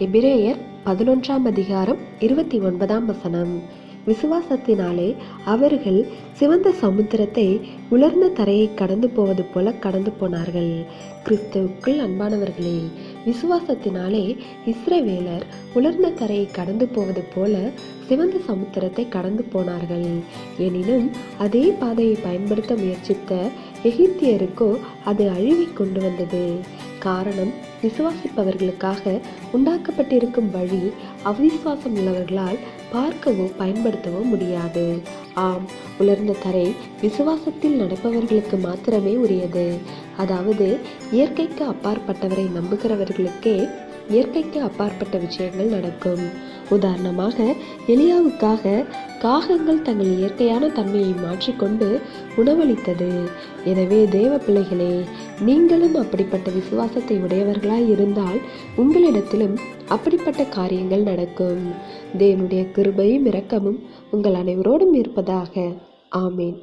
எபிரேயர் பதினொன்றாம் அதிகாரம் இருபத்தி ஒன்பதாம் வசனம். விசுவாசத்தினாலே அவர்கள் சிவந்த சமுத்திரத்தை உலர்ந்த தரையை கடந்து போவது போல கடந்து போனார்கள். கிறிஸ்துவுக்குள் அன்பானவர்களே விசுவாசத்தினாலே இஸ்ரவேலர் உலர்ந்த தரையை கடந்து போவது போல சிவந்த சமுத்திரத்தை கடந்து போனார்கள். எனினும் அதே பாதையை பயன்படுத்த முயற்சித்த எகிப்தியருக்கோ அது அழிவை கொண்டு வந்தது. காரணம் விசுவாசிப்பவர்களுக்காக உண்டாக்கப்பட்டிருக்கும் வழி அவிசுவாசம் உள்ளவர்களால் பார்க்கவோ பயன்படுத்தவோ முடியாது. ஆம் உலர்ந்த தரை விசுவாசத்தில் நடப்பவர்களுக்கு மாத்திரமே உரியது. அதாவது இயற்கைக்கு அப்பாற்பட்டவரை நம்புகிறவர்களுக்கே இயற்கைக்கு அப்பாற்பட்ட விஷயங்கள் நடக்கும். உதாரணமாக எலியாவுக்காக காகங்கள் தங்கள் இயற்கையான தன்மையை மாற்றிக்கொண்டு உணவளித்தது. எனவே தேவ பிள்ளைகளே நீங்களும் அப்படிப்பட்ட விசுவாசத்தை உடையவர்களாய் இருந்தால் உங்களிடத்திலும் அப்படிப்பட்ட காரியங்கள் நடக்கும். தேவனுடைய கிருபையும் இரக்கமும் உங்கள் அனைவரோடும் இருப்பதாக. ஆமேன்.